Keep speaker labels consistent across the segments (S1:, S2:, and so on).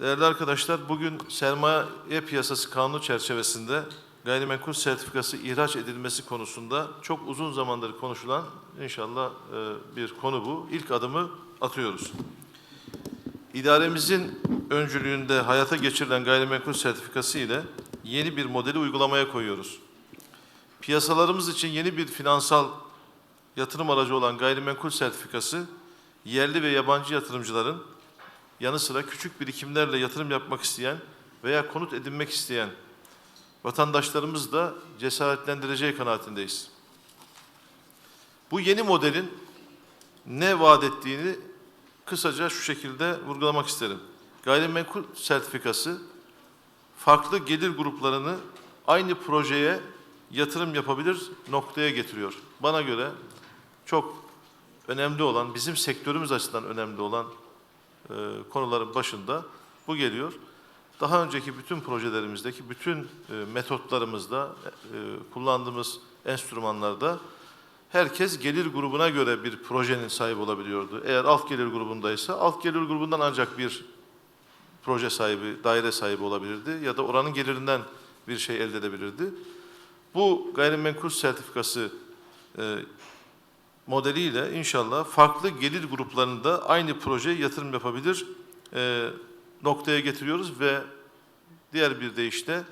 S1: Değerli arkadaşlar, bugün sermaye piyasası kanunu çerçevesinde gayrimenkul sertifikası ihraç edilmesi konusunda çok uzun zamandır konuşulan inşallah e, bir konu bu. İlk adımı atıyoruz. İdaremizin öncülüğünde hayata geçirilen gayrimenkul sertifikası ile yeni bir modeli uygulamaya koyuyoruz. Piyasalarımız için yeni bir finansal yatırım aracı olan gayrimenkul sertifikası, yerli ve yabancı yatırımcıların yanı sıra küçük birikimlerle yatırım yapmak isteyen veya konut edinmek isteyen vatandaşlarımız da cesaretlendireceği kanaatindeyiz. Bu yeni modelin ne vaat ettiğini kısaca şu şekilde vurgulamak isterim. Gayrimenkul sertifikası farklı gelir gruplarını aynı projeye yatırım yapabilir noktaya getiriyor. Bana göre çok önemli olan, bizim sektörümüz açısından önemli olan e, konuların başında bu geliyor. Daha önceki bütün projelerimizdeki bütün e, metotlarımızda, e, kullandığımız enstrümanlarda herkes gelir grubuna göre bir projenin sahibi olabiliyordu. Eğer alt gelir grubundaysa alt gelir grubundan ancak bir proje sahibi, daire sahibi olabilirdi ya da oranın gelirinden bir şey elde edebilirdi. Bu gayrimenkul sertifikası e, modeliyle inşallah farklı gelir gruplarında aynı projeye yatırım yapabilir e, noktaya getiriyoruz ve diğer bir deyişle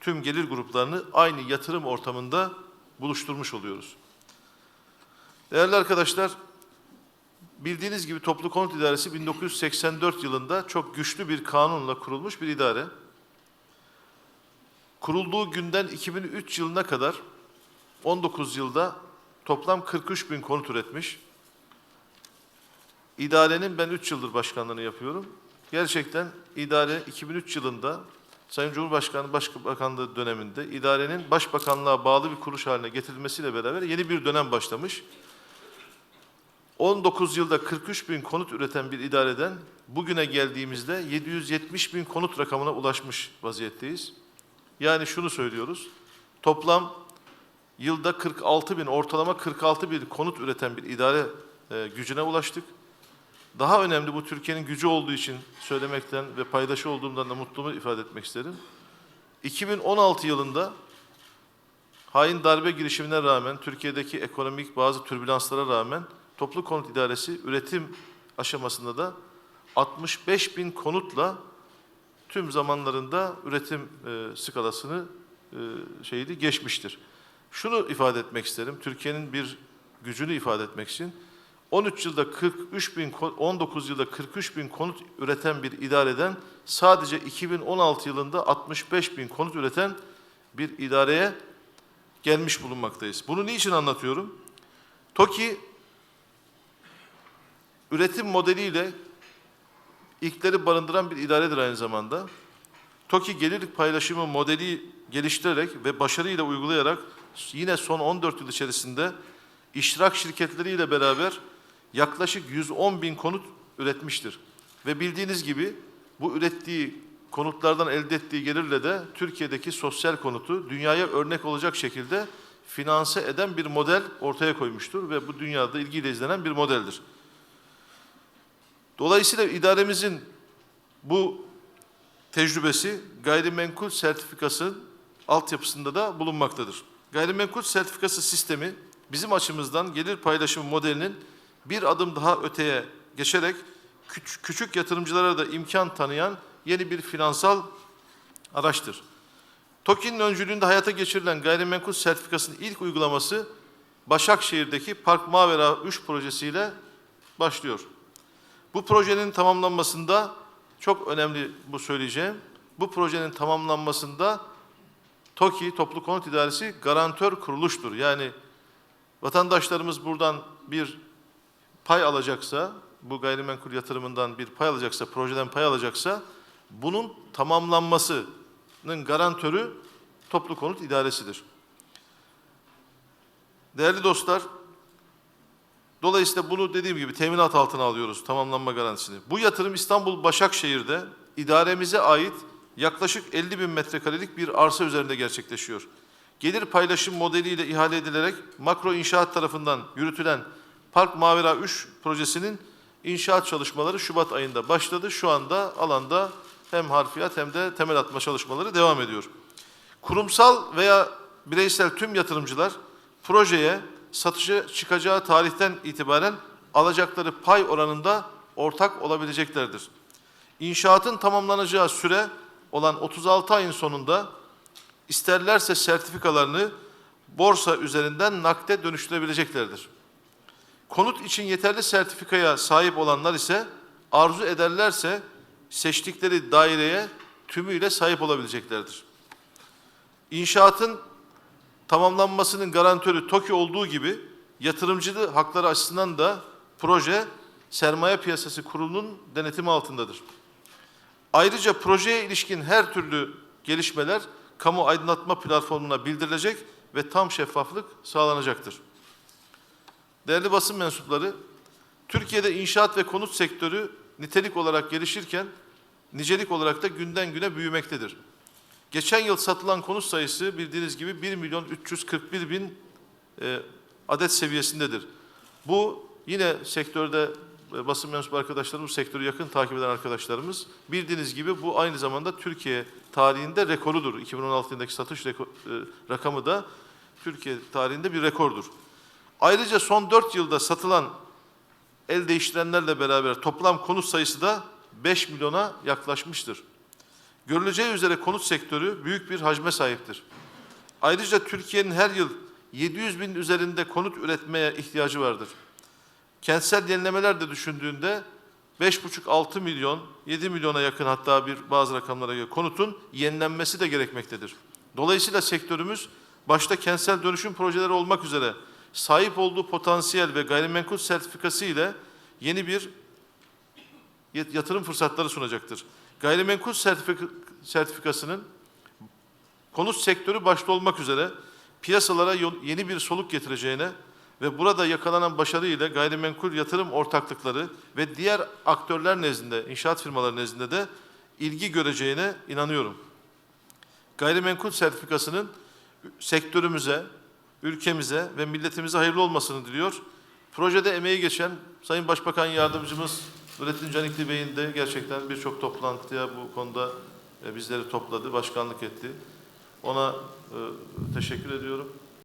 S1: tüm gelir gruplarını aynı yatırım ortamında buluşturmuş oluyoruz. Değerli arkadaşlar, bildiğiniz gibi Toplu Konut İdaresi 1984 yılında çok güçlü bir kanunla kurulmuş bir idare. Kurulduğu günden 2003 yılına kadar 19 yılda toplam 43 bin konut üretmiş. İdarenin ben 3 yıldır başkanlığını yapıyorum. Gerçekten idare 2003 yılında Sayın Cumhurbaşkanı Başbakanlığı döneminde idarenin başbakanlığa bağlı bir kuruluş haline getirilmesiyle beraber yeni bir dönem başlamış. 19 yılda 43 bin konut üreten bir idareden bugüne geldiğimizde 770 bin konut rakamına ulaşmış vaziyetteyiz. Yani şunu söylüyoruz, toplam yılda 46 bin, ortalama 46 bin konut üreten bir idare e, gücüne ulaştık. Daha önemli bu Türkiye'nin gücü olduğu için söylemekten ve paydaşı olduğumdan da mutluluğumu ifade etmek isterim. 2016 yılında hain darbe girişimine rağmen, Türkiye'deki ekonomik bazı türbülanslara rağmen Toplu Konut İdaresi üretim aşamasında da 65 bin konutla tüm zamanlarında üretim e, skalasını e, şeydi geçmiştir. Şunu ifade etmek isterim. Türkiye'nin bir gücünü ifade etmek için 13 yılda 43 bin, 19 yılda 43 bin konut üreten bir idareden sadece 2016 yılında 65 bin konut üreten bir idareye gelmiş bulunmaktayız. Bunu niçin anlatıyorum? TOKİ üretim modeliyle ilkleri barındıran bir idaredir aynı zamanda. TOKİ gelir paylaşımı modeli geliştirerek ve başarıyla uygulayarak yine son 14 yıl içerisinde iştirak şirketleriyle beraber yaklaşık 110 bin konut üretmiştir. Ve bildiğiniz gibi bu ürettiği konutlardan elde ettiği gelirle de Türkiye'deki sosyal konutu dünyaya örnek olacak şekilde finanse eden bir model ortaya koymuştur ve bu dünyada ilgiyle izlenen bir modeldir. Dolayısıyla idaremizin bu tecrübesi gayrimenkul sertifikası altyapısında da bulunmaktadır. Gayrimenkul sertifikası sistemi bizim açımızdan gelir paylaşımı modelinin bir adım daha öteye geçerek küç- küçük yatırımcılara da imkan tanıyan yeni bir finansal araçtır. TOKİ'nin öncülüğünde hayata geçirilen gayrimenkul sertifikasının ilk uygulaması Başakşehir'deki Park Mavera 3 projesiyle başlıyor. Bu projenin tamamlanmasında çok önemli bu söyleyeceğim. Bu projenin tamamlanmasında TOKİ Toplu Konut İdaresi garantör kuruluştur. Yani vatandaşlarımız buradan bir pay alacaksa, bu gayrimenkul yatırımından bir pay alacaksa, projeden pay alacaksa bunun tamamlanmasının garantörü Toplu Konut İdaresi'dir. Değerli dostlar, Dolayısıyla bunu dediğim gibi teminat altına alıyoruz tamamlanma garantisini. Bu yatırım İstanbul Başakşehir'de idaremize ait yaklaşık 50 bin metrekarelik bir arsa üzerinde gerçekleşiyor. Gelir paylaşım modeliyle ihale edilerek makro inşaat tarafından yürütülen Park Mavera 3 projesinin inşaat çalışmaları Şubat ayında başladı. Şu anda alanda hem harfiyat hem de temel atma çalışmaları devam ediyor. Kurumsal veya bireysel tüm yatırımcılar projeye satışa çıkacağı tarihten itibaren alacakları pay oranında ortak olabileceklerdir. İnşaatın tamamlanacağı süre olan 36 ayın sonunda isterlerse sertifikalarını borsa üzerinden nakde dönüştürebileceklerdir. Konut için yeterli sertifikaya sahip olanlar ise arzu ederlerse seçtikleri daireye tümüyle sahip olabileceklerdir. İnşaatın tamamlanmasının garantörü TOKİ olduğu gibi yatırımcı hakları açısından da proje Sermaye Piyasası Kurulu'nun denetimi altındadır. Ayrıca projeye ilişkin her türlü gelişmeler kamu aydınlatma platformuna bildirilecek ve tam şeffaflık sağlanacaktır. Değerli basın mensupları, Türkiye'de inşaat ve konut sektörü nitelik olarak gelişirken nicelik olarak da günden güne büyümektedir. Geçen yıl satılan konut sayısı bildiğiniz gibi 1 milyon 341 bin e, adet seviyesindedir. Bu yine sektörde basın mensubu arkadaşlarımız, sektörü yakın takip eden arkadaşlarımız bildiğiniz gibi bu aynı zamanda Türkiye tarihinde rekorudur. 2016 yılındaki satış reko- e, rakamı da Türkiye tarihinde bir rekordur. Ayrıca son 4 yılda satılan el değiştirenlerle beraber toplam konut sayısı da 5 milyona yaklaşmıştır. Görüleceği üzere konut sektörü büyük bir hacme sahiptir. Ayrıca Türkiye'nin her yıl 700 bin üzerinde konut üretmeye ihtiyacı vardır. Kentsel yenilemeler de düşündüğünde 5,5-6 milyon, 7 milyona yakın hatta bir bazı rakamlara göre konutun yenilenmesi de gerekmektedir. Dolayısıyla sektörümüz başta kentsel dönüşüm projeleri olmak üzere sahip olduğu potansiyel ve gayrimenkul sertifikası ile yeni bir yat- yatırım fırsatları sunacaktır. Gayrimenkul sertifika- sertifikasının konut sektörü başta olmak üzere piyasalara yeni bir soluk getireceğine ve burada yakalanan başarı ile gayrimenkul yatırım ortaklıkları ve diğer aktörler nezdinde, inşaat firmaları nezdinde de ilgi göreceğine inanıyorum. Gayrimenkul sertifikasının sektörümüze, ülkemize ve milletimize hayırlı olmasını diliyor. Projede emeği geçen Sayın Başbakan Yardımcımız Nurettin Canikli Bey'in de gerçekten birçok toplantıya bu konuda e, bizleri topladı, başkanlık etti. Ona e, teşekkür ediyorum.